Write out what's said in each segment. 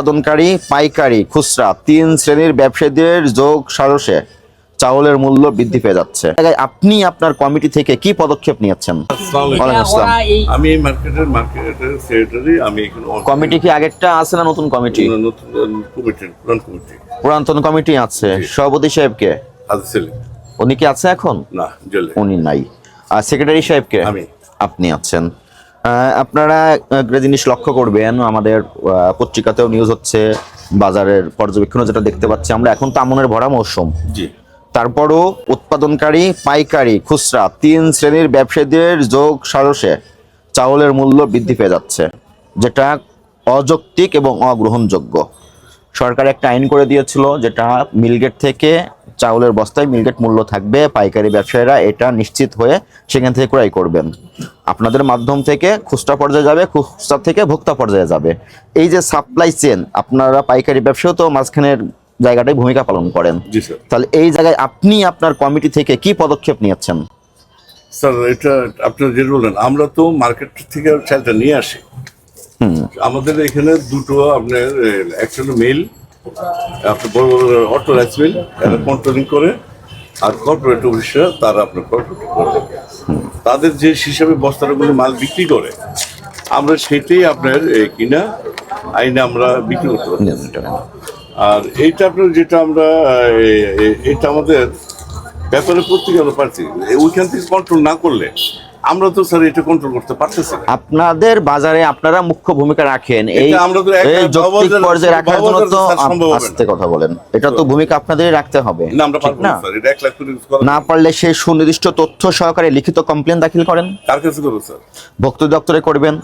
উৎপাদনকারী পাইকারি খুচরা তিন শ্রেণির ব্যবসায়ীদের যোগ সারসে চাউলের মূল্য বৃদ্ধি পেয়ে যাচ্ছে। আপনি আপনার কমিটি থেকে কি পদক্ষেপ নিয়েছেন? আমি এই মার্কেটের মার্কেটের সেক্রেটারি আমি এখানে কমিটি কি আগেরটা আছে না নতুন কমিটি? নতুন কমিটি পুরান কমিটি। পুরাতন কমিটি আছে। সভাপতি সাহেবকে? উনি কি আছে এখন? না উনি নাই। আর সেক্রেটারি সাহেবকে? আমি। আপনি আছেন। আপনারা একটা জিনিস লক্ষ্য করবেন আমাদের পত্রিকাতেও নিউজ হচ্ছে বাজারের পর্যবেক্ষণও যেটা দেখতে পাচ্ছি আমরা এখন তো আমনের ভরা মৌসুম। জি। তারপরও উৎপাদনকারী পাইকারি খুচরা তিন শ্রেণির ব্যবসায়ীদের যোগ সারসে চাউলের মূল্য বৃদ্ধি পেয়ে যাচ্ছে যেটা অযৌক্তিক এবং অগ্রহণযোগ্য। সরকার একটা আইন করে দিয়েছিল যেটা মিলগেট থেকে চাউলের বস্তায় মিলগেট মূল্য থাকবে পাইকারি ব্যবসায়ীরা এটা নিশ্চিত হয়ে সেখান থেকে ক্রয় করবেন। আপনাদের মাধ্যম থেকে খুচরা পর্যায়ে যাবে খুচরা থেকে ভোক্তা পর্যায়ে যাবে। এই যে সাপ্লাই চেন আপনারা পাইকারি ব্যবসাও তো মাঝখানের জায়গাটাই ভূমিকা পালন করেন। তাহলে এই জায়গায় আপনি আপনার কমিটি থেকে কি পদক্ষেপ নিয়েছেন? স্যার এটা আপনারা যেটা বললেন আমরা তো মার্কেট থেকে চালটা নিয়ে আসি। আমাদের এখানে দুটো আপনার অ্যাকচুয়ালি মেল আপনার বড় বড় অটো রাইস এরা কন্ট্রোলিং করে আর কর্পোরেট অফিসরা তারা আপনার কর্পোরেট করে তাদের যে হিসাবে বস্তাগুলো মাল বিক্রি করে আমরা সেটাই আপনার কিনা আইনে আমরা বিক্রি করতে পারি আর এইটা আপনার যেটা আমরা এটা আমাদের ব্যাপারে পত্রিকা আমরা পারছি ওইখান থেকে কন্ট্রোল না করলে আমরা তো স্যার এটা কন্ট্রোল করতে পারতেছি আপনাদের বাজারে আপনারা মুখ্য ভূমিকা রাখেন এই এটা আমরা তো যৌক্তিক পর্যায়ে রাখার জন্য তো। আস্তে কথা বলেন। এটা তো ভূমিকা আপনাদেরই রাখতে হবে না আমরা পারব না স্যার এটা এক লাখ কোটি না পারলে সেই সুনির্দিষ্ট তথ্য সহকারে লিখিত কমপ্লেন দাখিল করেন। কার কাছে করব স্যার? ভক্ত দপ্তরে করবেন।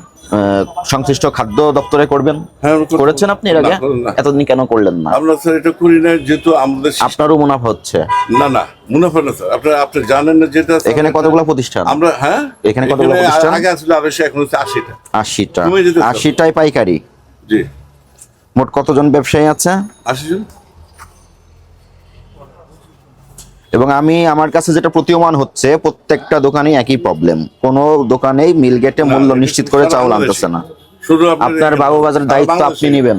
সংশ্লিষ্ট খাদ্য দপ্তরে করবেন? হ্যাঁ, করেছেন আপনি এর আগে। এতদিন কেন করলেন না? আমরা স্যার এটা করি না যেহেতু আমাদের আপনারও মুনাফা হচ্ছে। না না মুনাফা না স্যার আপনার আপনি জানেন না যেটা এখানে কতগুলো প্রতিষ্ঠান? আমরা হ্যাঁ? এখানে কতগুলো প্রতিষ্ঠান? আগে আসলে আড়াইশো এখন হচ্ছে আশিটা। আশিটা? আশিটাই পাইকারি। জি। মোট কতজন ব্যবসায়ী আছে? আশি জন এবং আমি আমার কাছে যেটা প্রতীয়মান হচ্ছে প্রত্যেকটা দোকানেই একই প্রবলেম কোনো দোকানেই মিল গেটে মূল্য নিশ্চিত করে চাউল আনতেছে না। শুধু আপনার বাবু বাজার দায়িত্ব আপনি নেবেন।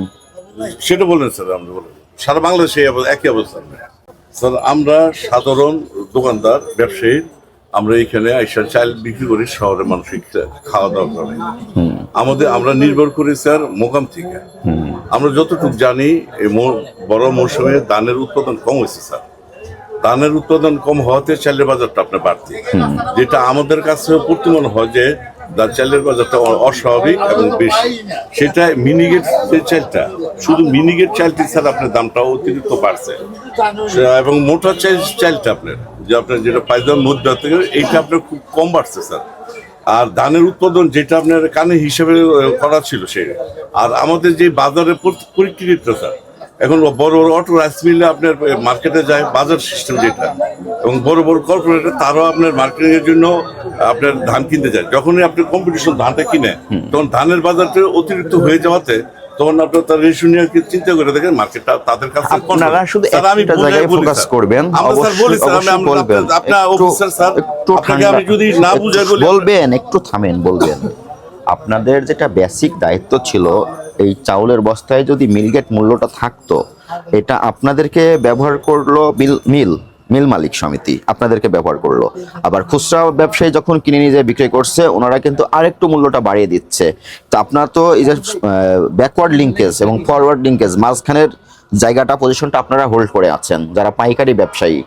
সেটা বলেন স্যার আমরা বলেন সারা বাংলাদেশে একই অবস্থা। স্যার আমরা সাধারণ দোকানদার ব্যবসায়ী আমরা এখানে আইসা চাল বিক্রি করি শহরের মানুষ খাওয়া দাওয়া করে। আমাদের আমরা নির্ভর করি স্যার মোকাম থেকে। আমরা যতটুকু জানি এই বড় মৌসুমে ধানের উৎপাদন কম হয়েছে স্যার। ধানের উৎপাদন কম হওয়াতে চালের বাজারটা আপনার বাড়তি। যেটা আমাদের কাছে প্রতিমন হয় যে চালের বাজারটা অস্বাভাবিক এবং বেশি। সেটা মিনিগেট যে চালটা, শুধু মিনিগেট চালটি ছাড়া আপনার দামটা অতিরিক্ত বাড়ছে। এবং মোটা চাল চালটা আপনার, যে আপনার যেটা পাইজাম মধ্যে থেকে, এইটা আপনার খুব কম বাড়ছে স্যার। আর ধানের উৎপাদন যেটা আপনার কানে হিসেবে করা ছিল সেটা আর আমাদের যে বাজারের পরি- পরিকৃতিটা স্যার এখন বড় বড় অটো রাইস মিলে আপনার মার্কেটে যায় বাজার সিস্টেম যেটা। এবং বড় বড় কর্পোরেটর তারাও আপনার মার্কেটিং এর জন্য আপনার ধান কিনতে যায়। যখনই আপনি কম্পিটিশন ধানটা কিনে তখন ধানের বাজারটা অতিরিক্ত হয়ে যাওয়াতে তখন আপনার তার চিন্তা করে দেখেন মার্কেটটা তাদের কাছে আপনারা শুধু আমি জায়গায় ফোকাস করবেন অবশ্যই বলবেন। আপনার- আপনার একটু- অফিসার, স্যার, আপনাকে আমি যদি না বুঝাই বলবেন একটু থামেন বলবেন। আপনাদের যেটা বেসিক দায়িত্ব ছিল এই চাউলের বস্তায় যদি মিলগেট মূল্যটা থাকতো, এটা আপনাদেরকে ব্যবহার করল মিল মিল মিল মালিক সমিতি আপনাদেরকে ব্যবহার করল। আবার খুচরা ব্যবসায়ী যখন কিনে নিয়ে যায় বিক্রি করছে, ওনারা কিন্তু আরেকটু মূল্যটা বাড়িয়ে দিচ্ছে। তো আপনার তো এই যে ব্যাকওয়ার্ড লিঙ্কেজ এবং ফরওয়ার্ড লিঙ্কেজ মাঝখানের জায়গাটা পজিশনটা আপনারা হোল্ড করে আছেন, যারা পাইকারি ব্যবসায়ী।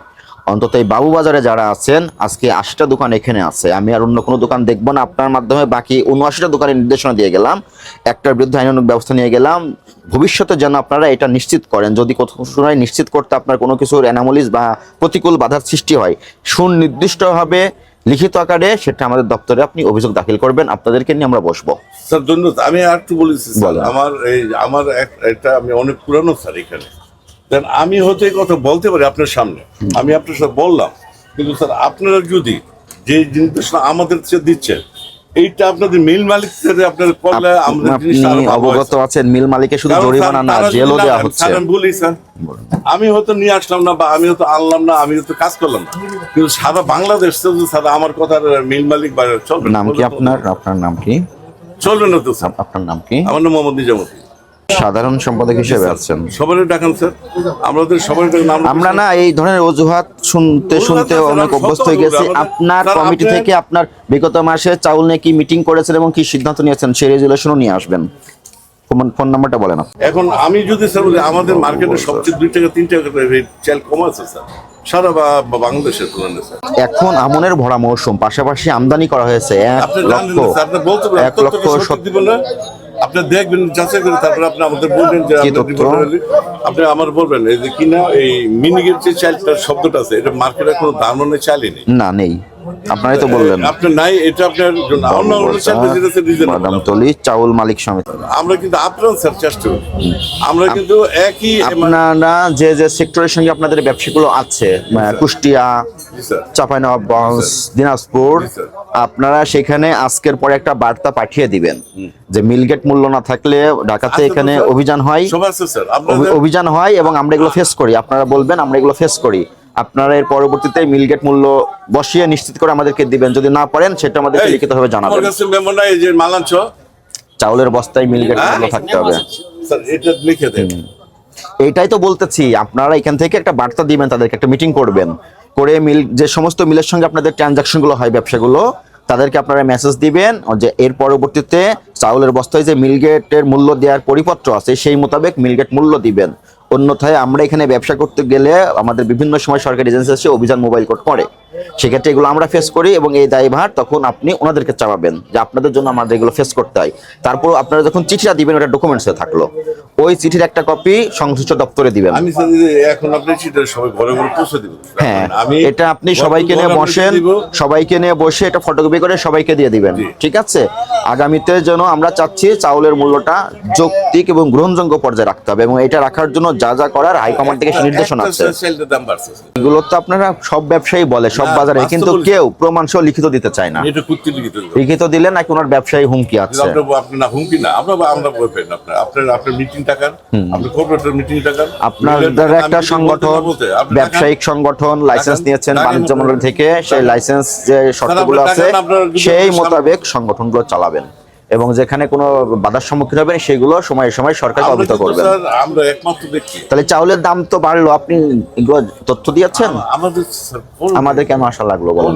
অন্তত এই বাবুবাজারে যারা আছেন আজকে আশিটা দোকান এখানে আছে। আমি আর অন্য কোনো দোকান দেখব না। আপনার মাধ্যমে বাকি উনআশিটা দোকানের নির্দেশনা দিয়ে গেলাম। একটার বিরুদ্ধে আইনানুগ ব্যবস্থা নিয়ে গেলাম। ভবিষ্যতে যেন আপনারা এটা নিশ্চিত করেন যদি কোথাও সময় নিশ্চিত করতে আপনার কোনো কিছুর অ্যানামলিস বা প্রতিকূল বাধার সৃষ্টি হয় সুনির্দিষ্টভাবে লিখিত আকারে সেটা আমাদের দপ্তরে আপনি অভিযোগ দাখিল করবেন। আপনাদেরকে নিয়ে আমরা বসবো। স্যার ধন্যবাদ। আমি আর একটু বলেছি আমার এই আমার এক- এটা আমি অনেক পুরানো স্যার এখানে। দেন আমি হয়তো এই কথা বলতে পারি আপনার সামনে। আমি আপনার সাথে বললাম। কিন্তু স্যার আপনারা যদি যে নির্দেশনা আমাদের দিচ্ছেন এইটা আপনাদের মিল মালিক আপনার করলে আমাদের জিনিসটা অবগত। আছেন মিল মালিকের শুধু জরিমানা না জেলও দেওয়া আমি- হচ্ছে। আমি বলি স্যার আমি হয়তো নিয়ে আসলাম না বা আমি হয়তো আনলাম না আমি হয়তো কাজ করলাম না। কিন্তু সারা বাংলাদেশ তো স্যার আমার কথা মিল মালিক বা চলবে না। নাম কি আপনার? আপনার নাম কি? চলবে না তো স্যার। আপনার নাম কি? আমার নাম মোহাম্মদ নিজামুদ্দিন। সাধারণ সম্পাদক হিসেবে আছেন। সবারই ডাকান স্যার আমাদের সবারই আমরা না এই ধরনের অজুহাত শুনতে শুনতে অনেক অভ্যস্ত হয়ে গেছি। আপনার কমিটি থেকে আপনার বিগত মাসে চাউল নিয়ে কি মিটিং করেছেন এবং কি সিদ্ধান্ত নিয়েছেন সেই রেজুলেশনও নিয়ে আসবেন। ফোন- ফোন নাম্বারটা বলেন। এখন আমি যদি স্যার বলি আমাদের মার্কেটে সবচেয়ে দুই টাকা তিন টাকা রেট চাল কম আছে স্যার। সারা বা- বা বাংলাদেশের তুলনায় স্যার। এখন আমনের ভরা মৌসুম পাশাপাশি আমদানি করা হয়েছে এক লক্ষ এক লক্ষ আপনি দেখবেন যাচাই করে তারপরে আপনি আমাদের বলবেন যে আপনি আমার বলবেন এই যে কিনা এই মিনিগের যে চালটার শব্দটা আছে এটা মার্কেটে কোনো দাম নেই চালই নেই। না নেই। আপনারাই তো বললেন। আপনার নাই এটা আপনার জন্য। চাউল মালিক সমিতি। আমরা কিন্তু আপ্রাণ স্যার চেষ্টা করি। আমরা কিন্তু একই আপনারা যে যে সেক্টরের সঙ্গে আপনাদের ব্যবসাগুলো আছে মানে কুষ্টিয়া চাঁপাইনবাবগঞ্জ দিনাজপুর আপনারা সেখানে আজকের পরে একটা বার্তা পাঠিয়ে দিবেন। যে মিলগেট মূল্য না থাকলে ঢাকাতে এখানে অভিযান হয়। অভিযান হয় এবং আমরা এগুলো ফেস করি। আপনারা বলবেন আমরা এগুলো ফেস করি। আপনারা এর পরবর্তীতে মিলগেট মূল্য বসিয়ে নিশ্চিত করে আমাদেরকে দিবেন। যদি না পারেন সেটা আমাদেরকে লিখিতভাবে জানাবেন। কাছে মেমো নাই যে মালাঞ্চ চাউলের বস্তায় মিলগেট হ্যাঁ? মূল্য থাকতে হবে। স্যার এটা লিখে দেন। এইটাই তো বলতেছি আপনারা এখান থেকে একটা বার্তা দিবেন তাদেরকে একটা মিটিং করবেন। করে মিল যে সমস্ত মিলের সঙ্গে আপনাদের ট্রানজাকশনগুলো হয় ব্যবসাগুলো তাদেরকে আপনারা মেসেজ দিবেন যে এর পরবর্তীতে চাউলের বস্তায় যে মিলগেটের মূল্য দেওয়ার পরিপত্র আছে সেই মোতাবেক মিলগেট মূল্য দিবেন। অন্যথায় আমরা এখানে ব্যবসা করতে গেলে আমাদের বিভিন্ন সময় সরকারি এজেন্সি আছে অভিযান মোবাইল কোর্ট করে। সেক্ষেত্রে এগুলো আমরা ফেস করি এবং এই দায়ভার তখন আপনি ওনাদেরকে চাপাবেন যে আপনাদের জন্য আমাদের এগুলো ফেস করতে হয়। তারপর আপনারা যখন চিঠিটা দিবেন ওটা ডকুমেন্টসে থাকল। ওই চিঠির একটা কপি সংশ্লিষ্ট দপ্তরে দিবেন। আমি স্যার এই যে এখন আপনি সেটা সবাই ঘরে ঘরে পৌঁছে দিব হ্যাঁ এটা আপনি সবাইকে নিয়ে বসেন সবাইকে নিয়ে বসে এটা ফটোকপি করে সবাইকে দিয়ে দিবেন। ঠিক আছে? আগামীতে যেন আমরা চাচ্ছি চাউলের মূল্যটা যৌক্তিক এবং গ্রহণযোগ্য পর্যায়ে রাখতে হবে এবং এটা রাখার জন্য যা যা করার হাইকমান্ড থেকে নির্দেশনা আছে। এগুলো তো আপনারা সব ব্যবসায়ী বলে সব বাজারে কিন্তু কেউ প্রমাণ সহ লিখিত দিতে চায় না। এটা কুত্তি লিখিত লিখিত দিলে নাকি ওনার ব্যবসায়ী হুমকি আছে? আপনার আপনি না হুমকি না আমরা আমরা বলবেন আপনার। আপনার আপনার মিটিং টাকার আপনার কর্পোরেটর মিটিং টাকার। আপনাদের একটা সংগঠন ব্যবসায়িক সংগঠন লাইসেন্স নিয়েছেন বাণিজ্য মন্ডল থেকে সেই লাইসেন্স যে শর্তগুলো আছে সেই মোতাবেক সংগঠনগুলো চালাবেন। এবং যেখানে কোনো বাধার সম্মুখীন হবেন সেগুলো সময়ে সময় সরকার অবহিত কিন্তু করবেন। আমরা একমাত্র ব্যক্তি। তাহলে চাউলের দাম তো বাড়লো আপনি এগুলো তথ্য দিয়েছেন? আমাদের আমাদের কেন আশা লাগল বলেন?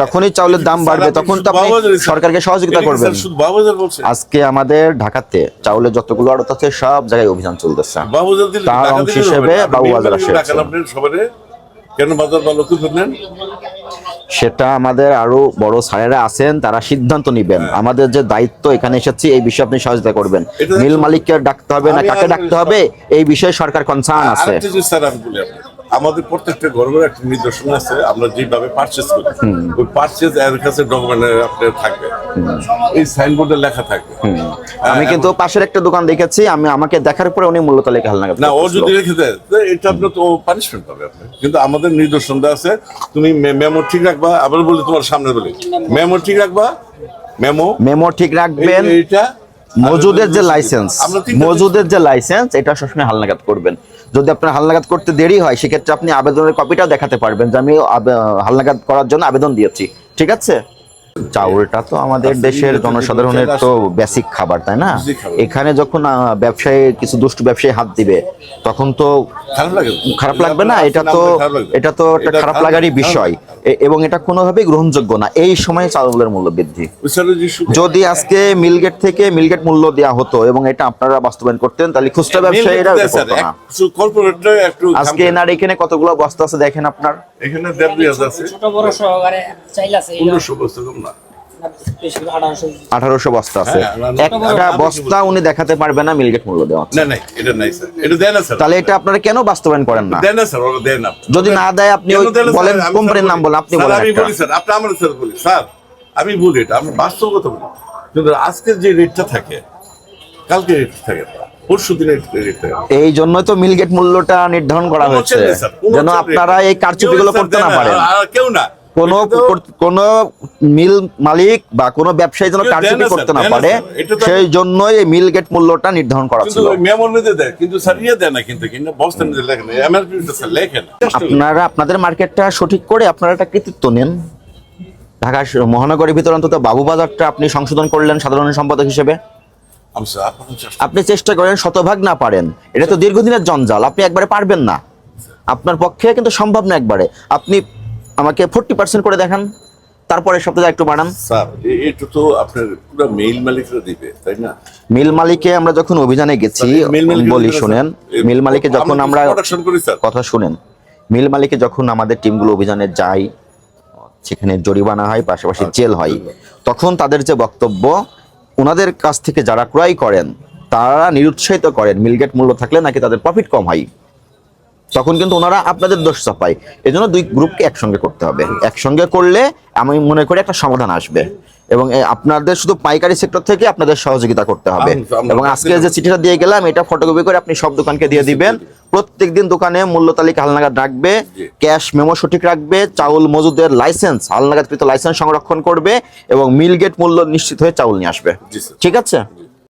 যখনই চাউলের দাম বাড়বে তখন তো আপনি সরকারকে সহযোগিতা করবেন। আজকে আমাদের ঢাকাতে চাউলের যতগুলো আড়ত আছে সব জায়গায় অভিযান চলতেছে। তার অংশ হিসেবে বাবু বাজার আসে কেন বাজার ভালো করে নেন? সেটা আমাদের আরও বড় স্যারেরা আছেন তারা সিদ্ধান্ত নেবেন। আমাদের যে দায়িত্ব এখানে এসেছি এই বিষয়ে আপনি সহযোগিতা করবেন। হ্যাঁ। মিল মালিককে ডাকতে হবে না কাকে ডাকতে হবে এই বিষয়ে সরকার কনসার্ন আছে। স্যার আমি বলি আপনাকে। আমাদের প্রত্যেকটা গর্বের একটা নিদর্শন আছে আমরা যেভাবে পারচেজ করি ওই পারচেজ এর কাছে ডকুমেন্ট আপনার থাকবে। এই সাইনবোর্ডে লেখা থাকবে। আমি কিন্তু পাশের একটা দোকান দেখেছি আমি আমাকে দেখার পরে উনি মূল্য তালিকা হালনাগাদ না। ও যদি রেখে দেয় এটা আপনার তো পানিশমেন্ট পাবে আপনি। কিন্তু আমাদের নিদর্শন আছে তুমি মেমো ঠিক রাখবা আবার বলি তোমার সামনে বলি। মেমো ঠিক রাখবা মেমো মেমো ঠিক রাখবেন এইটা মজুদের যে লাইসেন্স মজুদের যে লাইসেন্স এটা সবসময় হালনাগাদ করবেন। যদি আপনার হালনাগাদ করতে দেরি হয়, সেক্ষেত্রে আপনি আবেদনের কপিটাও দেখাতে পারবেন যে আমি হালনাগাদ করার জন্য আবেদন দিয়েছি। ঠিক আছে? চাউলটা তো আমাদের দেশের জনসাধারণের তো বেসিক খাবার তাই না? এখানে যখন ব্যবসায়ী কিছু দুষ্টু ব্যবসায়ী হাত দিবে তখন তো খারাপ লাগবে না? এটা তো এটা তো একটা খারাপ লাগারই বিষয়। এবং এটা কোনোভাবেই গ্রহণযোগ্য না। এই সময় চাউলের মূল্য বৃদ্ধি। যদি আজকে মিলগেট থেকে মিলগেট মূল্য দেওয়া হতো এবং এটা আপনারা বাস্তবায়ন করতেন তাহলে খুচরা ব্যবসায়ীরা করতো না। আজকে এনার এখানে কতগুলো বস্তা আছে দেখেন আপনার? এখানে দেড় দুই হাজার আছে। ছোট বড় সহকারে চাইল আছে এটা পনেরোশো বছর কম না। আঠারোশো বস্তা আছে। হ্যাঁ, একটা বস্তা উনি দেখাতে পারবে না মিলগেট মূল্য দেওয়া না না এটা নাই স্যার এটা দেয় না স্যার তাহলে এটা আপনারা কেন বাস্তবায়ন করেন না? দেয় না স্যার ওরা দেয় না। যদি না দেয় আপনি বলেন আমি কোম্পানির নাম বলেন আপনি বলেন আমি বলি স্যার আপনি আমার স্যার বলি। স্যার আমি বলি এটা আমি বাস্তব কথা বলি। কিন্তু আজকের যে রেটটা থাকে কালকে রেট থাকে পরশু দিনের রেট থাকে। এই জন্যই তো মিলগেট মূল্যটা নির্ধারণ করা হয়েছে। যেন আপনারা এই কারচুপিগুলো করতে না পারেন। কেউ না। কোন কোন মিল মালিক বা কোন ব্যবসায়ী যেন কারচুপি করতে না পারে সেই জন্যই এই মিল গেট মূল্যটা নির্ধারণ করা ছিল। কিন্তু দেয় না আপনারা আপনাদের মার্কেটটা সঠিক করে আপনারা একটা কৃতিত্ব নেন। ঢাকা মহানগরীর ভিতরে অন্তত বাবু বাজারটা আপনি সংশোধন করলেন সাধারণ সম্পাদক হিসেবে। আপনি চেষ্টা করেন শতভাগ না পারেন। এটা তো দীর্ঘদিনের জঞ্জাল আপনি একবারে পারবেন না। আপনার পক্ষে কিন্তু সম্ভব না একবারে। আপনি আমাকে ফোর্টি পার্সেন্ট করে দেখান তারপরে সপ্তাহে একটু বাড়ান। স্যার এটা তো আপনার পুরো মেইল মালিকরা দিবে তাই না? মিল মালিকে আমরা যখন অভিযানে গেছি মিল বলি শুনেন মিল মালিকে যখন আমরা কথা শুনেন মিল মালিকে যখন আমাদের টিমগুলো অভিযানে যায় সেখানে জরিমানা হয় পাশাপাশি জেল হয় তখন তাদের যে বক্তব্য ওনাদের কাছ থেকে যারা ক্রয় করেন তারা নিরুৎসাহিত করেন মিলগেট মূল্য থাকলে নাকি তাদের প্রফিট কম হয়। তখন কিন্তু ওনারা আপনাদের দোষ চাপায়। এই জন্য দুই গ্রুপকে একসঙ্গে করতে হবে। একসঙ্গে করলে আমি মনে করি একটা সমাধান আসবে। এবং আপনাদের শুধু পাইকারি সেক্টর থেকে আপনাদের সহযোগিতা করতে হবে। এবং আজকে যে চিঠিটা দিয়ে গেলাম এটা ফটোকপি করে আপনি সব দোকানকে দিয়ে দিবেন। প্রত্যেকদিন দোকানে মূল্য তালিকা হালনাগাদ রাখবে। ক্যাশ মেমো সঠিক রাখবে। চাউল মজুদের লাইসেন্স হালনাগাদকৃত লাইসেন্স সংরক্ষণ করবে। এবং মিল গেট মূল্য নিশ্চিত হয়ে চাউল নিয়ে আসবে। ঠিক আছে?